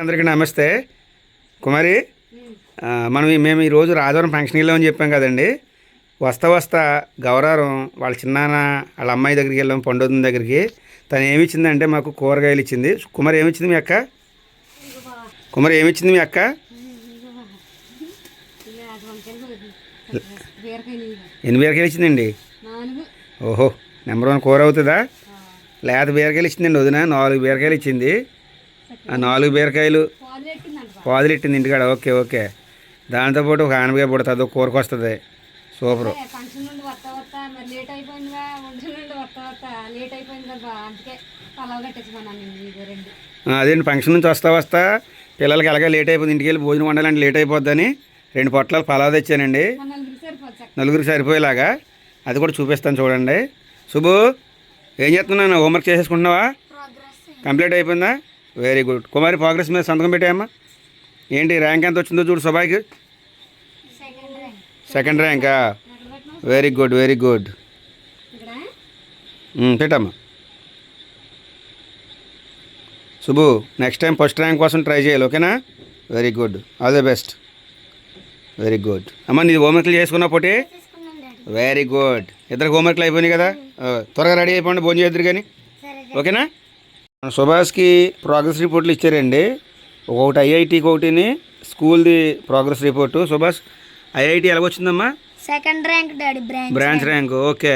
అందరికీ నమస్తే. కుమారి మనం ఈ- మేము ఈరోజు రాజవరం ఫంక్షన్ వెళ్ళామని చెప్పాం కదండి. వస్తా వస్తా గౌరవం వాళ్ళ చిన్నాన్న వాళ్ళ అమ్మాయి దగ్గరికి వెళ్ళాం పండుగ దగ్గరికి. తను ఏమి ఇచ్చిందంటే మాకు కూరగాయలు ఇచ్చింది. కుమారి ఏమి ఇచ్చింది మీ అక్క? కుమారి ఏమి ఇచ్చింది మీ అక్క? ఎన్ని బీరకాయలు ఇచ్చిందండి? ఓహో నెంబర్ వన్ కూర అవుతుందా? లేత బీరకాయలు ఇచ్చిందండి వదిన నాలుగు బీరకాయలు ఇచ్చింది. నాలుగు బీరకాయలు పాలు పెట్టిందంట పాదులు ఇట్టింది ఇంటికాడ. Okay okay. దాంతోపాటు ఒక ఆనపకాయ పుడుతుంది ఒక కూరకు వస్తుంది. సూపర్. ఫంక్షన్ నుండి వస్తా వస్తా మరి లేట్ అయిపోయిందిగా. వంట నుండి వస్తా వస్తా లేట్ అయిపోయింది కదా అందుకే పలావ్ కట్టేసుకున్నాను నేను ఇది రెండు. అదేంటి ఫంక్షన్ నుంచి వస్తా వస్తా పిల్లలకి ఎలాగ లేట్ అయిపోతుంది ఇంటికి వెళ్ళి భోజనం వండాలంటే లేట్ అయిపోద్దని రెండు పొట్లాలు పలావ్ తెచ్చానండి. నలుగురికి సరిపోయేలాగా. అది కూడా చూపిస్తాను చూడండి. శుభు ఏం చేస్తున్నాను హోంవర్క్ చేసేసుకుంటున్నావా? కంప్లీట్ అయిపోయిందా? వెరీ గుడ్ కుమారి ప్రోగ్రెస్ మీద సంతకం పెట్టాయమ్మా. ఏంటి ర్యాంక్ ఎంత వచ్చిందో చూడు సుబాయికి సెకండ్ ర్యాంకా వెరీ గుడ్ వెరీ గుడ్ పెట్టమ్మా. Shubhu next time first rank కోసం ట్రై చేయాలి ఓకేనా very good all the best very good అమ్మ నీ హోంవర్క్లు చేసుకున్నప్పటి వెరీ గుడ్ ఇద్దరికి హోంవర్క్లు అయిపోయినాయి కదా? త్వరగా రెడీ అయిపోండి భోజనం చేద్దరు కానీ. ఓకేనా మన సుభాష్కి ప్రోగ్రెస్ రిపోర్ట్లు ఇచ్చారండి. ఒకటి ఐఐటికి ఒకటిని స్కూల్ది progress report. Subhash IIT ఎలాగొచ్చిందమ్మా? Second rank daddy branch branch rank. Okay.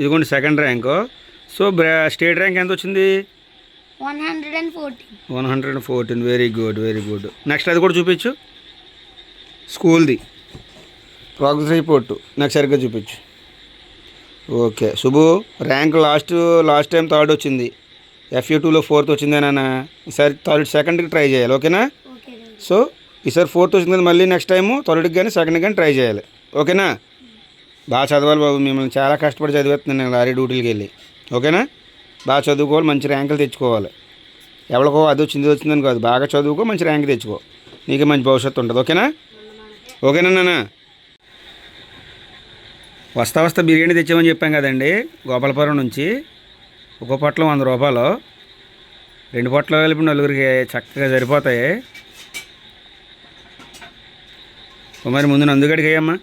ఇదిగోండి సెకండ్ ర్యాంకు. సో బ్రా స్టేట్ ర్యాంక్ ఎంత వచ్చింది one hundred and fourteen. One hundred and fourteen. Very good very good. Next అది కూడా చూపించు. స్కూల్ది. Progress report. నెక్స్ట్ సరిగ్గా చూపించు. Okay. Shubhu rank last last time third వచ్చింది. ఎఫ్యూ టూలో ఫోర్త్ వచ్చింది నాన్న ఈసారి థర్డ్ సెకండ్కి ట్రై చేయాలి ఓకేనా సో ఈసారి ఫోర్త్ వచ్చింది కదా మళ్ళీ నెక్స్ట్ టైము థర్డ్కి కానీ సెకండ్కి కానీ ట్రై చేయాలి ఓకేనా బాగా చదవాలి బాబు మిమ్మల్ని చాలా కష్టపడి చదివేస్తున్నాను నేను లారీ డ్యూటీకి వెళ్ళి ఓకేనా బాగా చదువుకోవాలి మంచి ర్యాంకులు తెచ్చుకోవాలి. ఎవరికో అది వచ్చింది వచ్చిందని కాదు బాగా చదువుకో మంచి ర్యాంక్ తెచ్చుకో. నీకే మంచి భవిష్యత్తు ఉంటుంది ఓకేనా ఓకేనా నాన్న. వస్తా వస్తా బిర్యానీ తెచ్చామని చెప్పాం కదండి గోపాలపురం నుంచి. ఒక పొట్లం వంద రూపాయలు. రెండు పొట్లు కలిపి నలుగురికి చక్కగా సరిపోతాయి. కుమారి ముందు నందుగడికి అయ్యమ్మా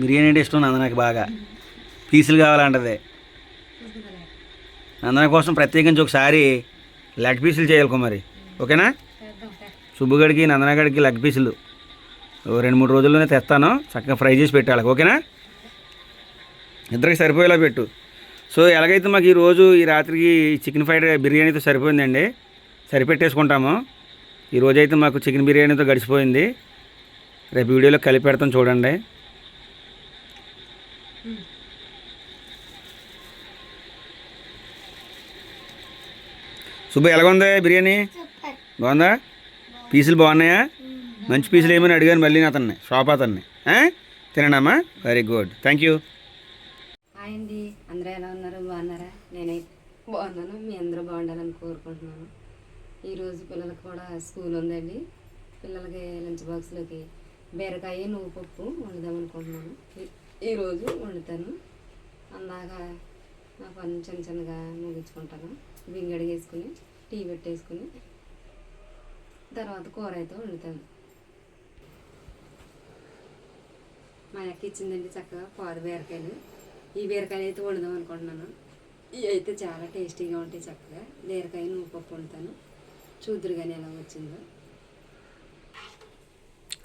బిర్యానీ అంటే ఇష్టం నందనకి బాగా. పీసులు కావాలంటది. నందన కోసం ప్రత్యేకించి ఒకసారి లెగ్ పీసులు చేయాలి కుమారి. ఓకేనా? సుబ్బుగడికి నందనగడికి లెగ్ పీసులు. ఓ రెండు మూడు రోజుల్లోనే తెస్తాను. చక్కగా ఫ్రై చేసి పెట్టాలి. ఓకేనా? ఇద్దరికి సరిపోయేలా పెట్టు. సో ఎలాగైతే మాకు ఈరోజు ఈ రాత్రికి చికెన్ ఫ్రైడ్ బిర్యానీతో సరిపోయిందండి సరిపెట్టేసుకుంటాము. ఈరోజు అయితే మాకు చికెన్ బిర్యానీతో గడిచిపోయింది. రేపు వీడియోలో కలిపి పెడతాం చూడండి. సుబ్బు ఎలాగుంది బిర్యానీ? బాగుందా? పీసులు బాగున్నాయా? మంచి పీసులు ఏమని అడిగాను మళ్ళీ అతన్ని షాప్ అతన్ని. ఆ? తినండమ్మా? Very good. Thank you. Hi అండి. అందరూ ఎలా ఉన్నారు? బాగున్నారా? నేనైతే బాగున్నాను. మీ అందరూ బాగుండాలని కోరుకుంటున్నాను. ఈరోజు పిల్లలకు కూడా స్కూల్ ఉందండి. పిల్లలకి లంచ్ బాక్స్లోకి బీరకాయ నువ్వు పప్పు వండుదాం అనుకుంటున్నాను. ఈరోజు వండుతాను. అందాక నా పని చిన్న చిన్నగా ముగించుకుంటాను. బింగడి వేసుకుని టీ పెట్టేసుకుని తర్వాత కూర అయితే వండుతాను. మా అక్క ఇచ్చిందండి చక్కగా పాదు బీరకాయలు. ఈ బీరకాయలు అయితే వండుదాం అనుకుంటున్నాను. ఇవి అయితే చాలా టేస్టీగా ఉంటాయి చక్కగా. బీరకాయ నువ్వు పప్పు వండుతాను. చూద్దరు కానీ ఎలా వచ్చిందో.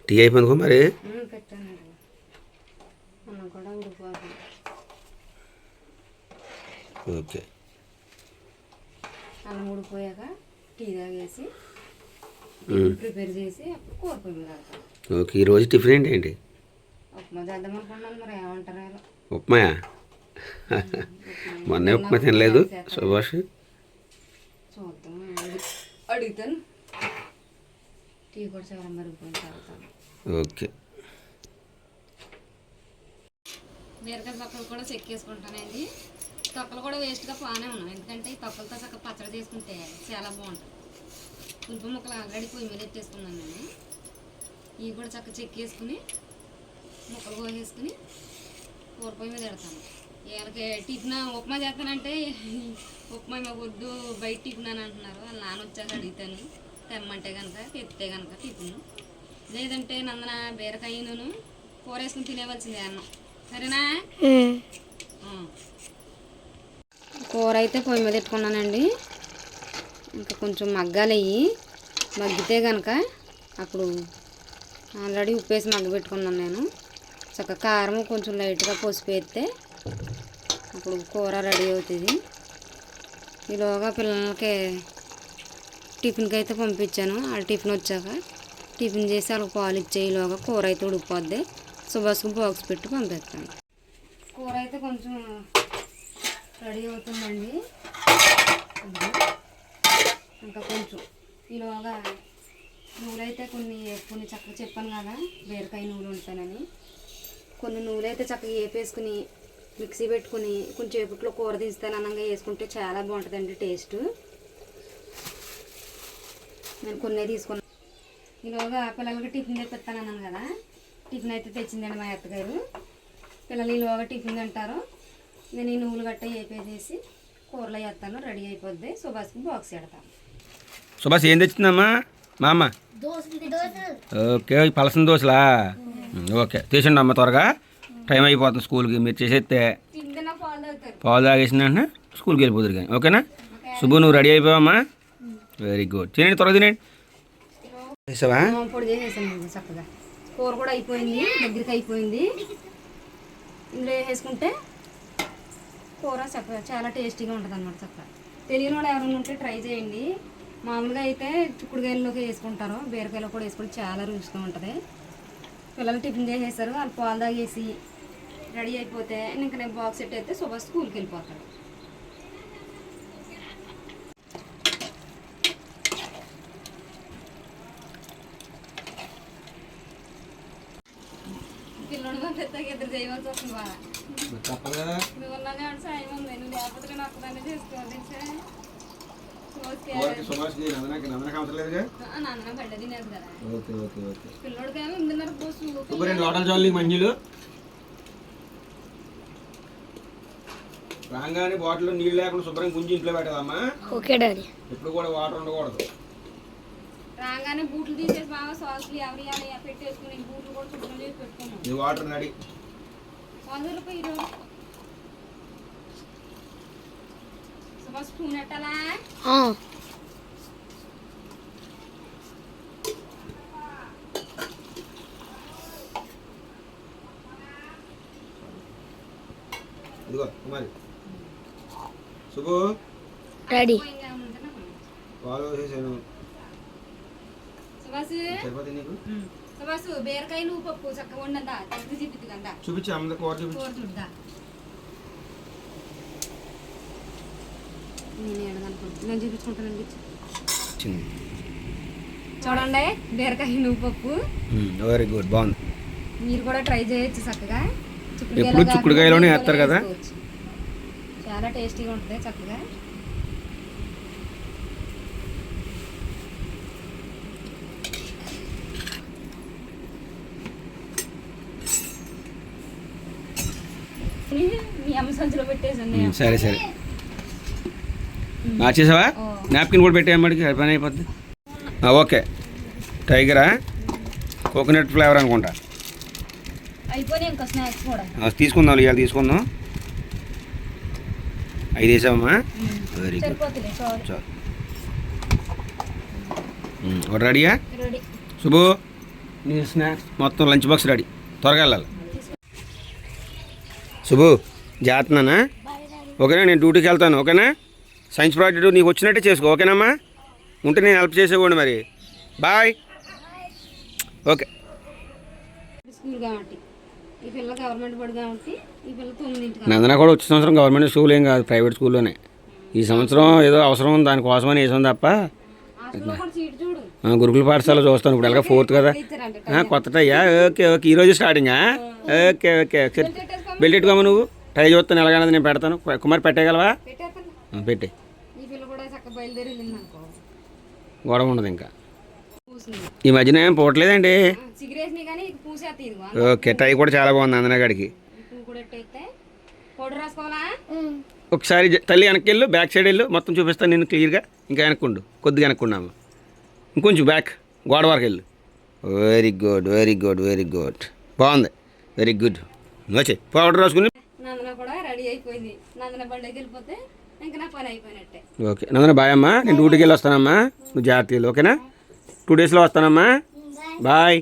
టీ అయిపోయింది మరి? ఉమ్, పెట్టానండి అన్నం కూడా ఉడికిపోతుంది ఓకే. అన్నం ఉడికిపోయాక టీ తాగేసి ప్రిపేర్ చేసి అప్పుడు కూర పొయ్యి ఓకే ఈరోజు టిఫిన్ ఏంటి? ఉప్మా చేద్దాం అనుకున్నాను మరి ఏమంటారు ఉప్మాయా? మొన్నే ఉప్మా తినలేదు. సుభాష్? అడుగుతాను. టీ కూడా చాలా మరిగిపోయిన తాగుతాను. ఓకే. బీరకాయ తొక్కలు కూడా చెక్కేసుకుంటానండి. తొక్కలు కూడా వేస్ట్గా బాగానే ఉన్నాం ఎందుకంటే ఈ తొక్కలతో చక్కగా పచ్చడి చేసుకుంటే చాలా బాగుంటుంది. పులుపు ముక్కలు ఆల్రెడీ పొయ్యి మీద ఎట్టేసుకున్నాను నేను. ఇవి కూడా చక్కగా చెక్కేసుకుని ముక్కలు కోసేసుకుని కూర పొయ్యి మీద పెడతాను. వీళ్ళకి టిఫిన్ ఉప్మా చేస్తానంటే ఉప్మా వద్దు బయట టిఫిన్ అని అంటున్నారు. వాళ్ళ నాన్న వచ్చాక అడుగుతాను. తెమ్మంటే కనుక తెస్తే కనుక టిఫిన్. లేదంటే నందన బీరకాయను కూర వేసుకుని తినేవలసిందే అన్నం. సరేనా. కూర అయితే పొయ్యి మీద పెట్టుకున్నానండి. ఇంకా కొంచెం మగ్గాలి అయ్యి మగ్గితే కనుక అప్పుడు ఆల్రెడీ ఉప్పేసి మగ్గ పెట్టుకున్నాను నేను. చక్క కారం కొంచెం లైట్గా పసుపు వేస్తే ఇప్పుడు కూర రెడీ అవుతుంది. ఈలోగా పిల్లలకి టిఫిన్కి అయితే పంపించాను. వాళ్ళ టిఫిన్ వచ్చాక టిఫిన్ చేసి వాళ్ళకి పాలు ఇచ్చే ఈలోగా కూర అయితే ఉడికిపోద్ది. సుభాష్కి బాక్స్ పెట్టి పంపిస్తాను. కూర అయితే కొంచెం రెడీ అవుతుందండి. ఇంకా కొంచెం ఈలోగా నూనె కొన్ని కొన్ని చక్కగా చెప్పాను కదా. బీరకాయ నూనె ఉంటానని కొన్ని నూనె అయితే చక్కగా వేపేసుకుని మిక్సీ పెట్టుకుని కొంచెం సేపట్లో కూర తీస్తాను అనంగా వేసుకుంటే చాలా బాగుంటుందండి టేస్ట్. నేను కొన్ని తీసుకున్నాను ఈలోగా పిల్లలకి టిఫిన్ తెప్పిస్తాను అన్నాను కదా. టిఫిన్ అయితే తెచ్చిందండి మా అత్తగారు. పిల్లలు ఈలోగా టిఫిన్ తింటారు. నేను ఈ నువ్వులు గట్ట వేపేసేసి కూరలో వేస్తాను. రెడీ అయిపోద్ది. సుభాష్కి బాక్స్ పెడతాను. సుభాష్ ఏం తెచ్చిందమ్మా? మా అమ్మ ఓకే పలసన దోశలా ఓకే. తీసండి అమ్మ త్వరగా. టైం అయిపోతుంది స్కూల్కి. మీరు చేసేస్తే పాలు తాగేసిన వెంటనే స్కూల్కి వెళ్ళిపోతారు కానీ. ఓకేనా? శుభు నువ్వు రెడీ అయిపోయావమ్మా? Very good. తినండి త్వరగా తినండి. చేసావా? కూర కూడా అయిపోయింది దగ్గరికి అయిపోయింది. ఇందులో వేసుకుంటే కూర చక్కగా చాలా టేస్టీగా ఉంటుంది అనమాట చక్కగా. తెలియని వాడు ఎవరైనా ఉంటే ట్రై చేయండి. మామూలుగా అయితే చిక్కుడుకాయల్లోకి వేసుకుంటారు బీరకాయలో కూడా వేసుకుంటే చాలా రుచిగా ఉంటుంది. పిల్లలు టిఫిన్ చేసేసారు వాళ్ళు పాలు తాగేసి రెడీ అయిపోతే ఇంకా నేను బాక్స్ సెట్ అయితే సుభాష్ స్కూల్కి వెళ్ళిపోతాడు పిల్లడు పంపిస్తాక ఇద్దరు చేయవలసి వస్తుంది బాగా. నువ్వు ఉన్నానే అంటే సాయం ఉంది. నువ్వు లేకపోతే నేను ఒక్కదాన్ని చేసుకోవాలి నందనకి నందనకి అవసరం లేదుగా ఆ, నాన్న బడ్డ తినేది కదా ఓకే ఓకే ఓకే పిల్లోడికేమో ఎనిమిదిన్నర పోసు శుభు రెండు లోటలు చాలు మంజులు రాగానే బాటిల్లో నీళ్ళు లేకుండా శుభ్రం గుంజి ఇంట్లో పెట్టదమ్మా. Okay daddy. ఎప్పుడు కూడా వాటర్ ఉండకూడదు. రాగానే బూట్లు తీసేసి బాగా సాసులు ఎవరి పెట్టేసుకుని బూట్లు కూడా శుభ్రం చేసి పెట్టుకున్నాం ఈ వాటర్ నడి. వంద రూపాయలు ఈరోజు. సుభా స్పూన్ ఎట్టాలా ఇదిగో కుమారి ఇంకా ఉంటుందా? పాలు వేసేసాను సుభాష్ సరిపోతుంది నీకు సుభాష్ బీరకాయ నువ్వు పప్పు చక్కగా ఉండదా తగ్గి జిడ్డు కదా? చూపించి అమ్మ కూర చూపించు. కూర చూడదా నేను నేను చూపించుకుంటానండి వచ్చింది చూడండి బీరకాయ నువ్వు పప్పు. వెరీ గుడ్ బాగుంది. మీరు కూడా ట్రై చేయొచ్చు చక్కగా. ఎప్పుడు కాకుండా చిక్కుడుకాయలోనే వేస్తారు కదా? చాలా టేస్టీగా ఉంటుంది చక్కగా. మీ అమ్మ సంచులో సరే సరే. మార్చేసావా ఓ. నాప్కిన్ కూడా పెట్టేయమ్మడికి పని అయిపోద్ది. ఓకే. టైగరా కోకోనట్ ఫ్లేవర్ అనుకుంటా. అయిపోయినాయి ఇంకా స్నాక్స్ కూడా. ఆ, తీసుకుందాం ఇవాళ తీసుకుందాం. ఐదు వేసావమ్మా వెరీ గుడ్ చాలు రెడీయా? రెడీ. శుభు నీ స్నాక్స్ మొత్తం లంచ్ బాక్స్ రెడీ. త్వరగా వెళ్ళాలి. శుభు జాగ్రత్తనా ఓకేనా? నేను డ్యూటీకి వెళ్తాను ఓకేనా? సైన్స్ ప్రాజెక్ట్ నీకు వచ్చినట్టే చేసుకో ఓకేనమ్మా? ఉంటే నేను హెల్ప్ చేసేవాడు మరి. బాయ్ ఓకే ఈ పిల్ల గవర్నమెంట్ బడి కాబట్టి నందన కూడా వచ్చే సంవత్సరం గవర్నమెంట్ స్కూల్ ఏం కాదు ప్రైవేట్ స్కూల్లోనే ఈ సంవత్సరం ఏదో అవసరం ఉంది దానికోసమని వేసాం తప్ప. గురుకుల పాఠశాల చూస్తాను ఇప్పుడు ఎలాగ ఫోర్త్ కదా. కొత్త టైయా ఓకే ఓకే. ఈరోజు స్టార్టింగా ఓకే ఓకే. సరే బెల్ట్ ఎట్టుకోమా నువ్వు? టై చూస్తాను ఎలాగైనా నేను పెడతాను. కుమార్ ఆ, పెట్టే. గొడవ ఉండదు ఇంకా. ఈ మధ్యన ఏం పోవట్లేదండి? ఓకే టై కూడా చాలా బాగుంది అందనగాడికి రాసుకోవాలా? ఒకసారి తల్లి వెనక్కి వెళ్ళు బ్యాక్ సైడ్ వెళ్ళు. మొత్తం చూపిస్తాను నేను క్లియర్గా. ఇంకా వెనక్కుండు. కొద్దిగా వెనక్కున్నాము ఇంకొంచెం బ్యాక్. గోడ వరకు వెళ్ళు. Very good very good very good బాగుంది. వెరీ గుడ్ వచ్చే పౌడర్ రాసుకుని. నందన కూడా రెడీ అయిపోయింది. నందన బండికి వెళ్ళిపోతే ఇంకా నా పని అయిపోయినట్టే. ఓకే. నందన బాయ్ అమ్మా. నేను డ్యూటీకి వెళ్ళి వస్తానమ్మా. నువ్వు జాగ్రత్తగా వెళ్ళు, ఓకేనా? టూ డేస్లో వస్తానమ్మా. బాయ్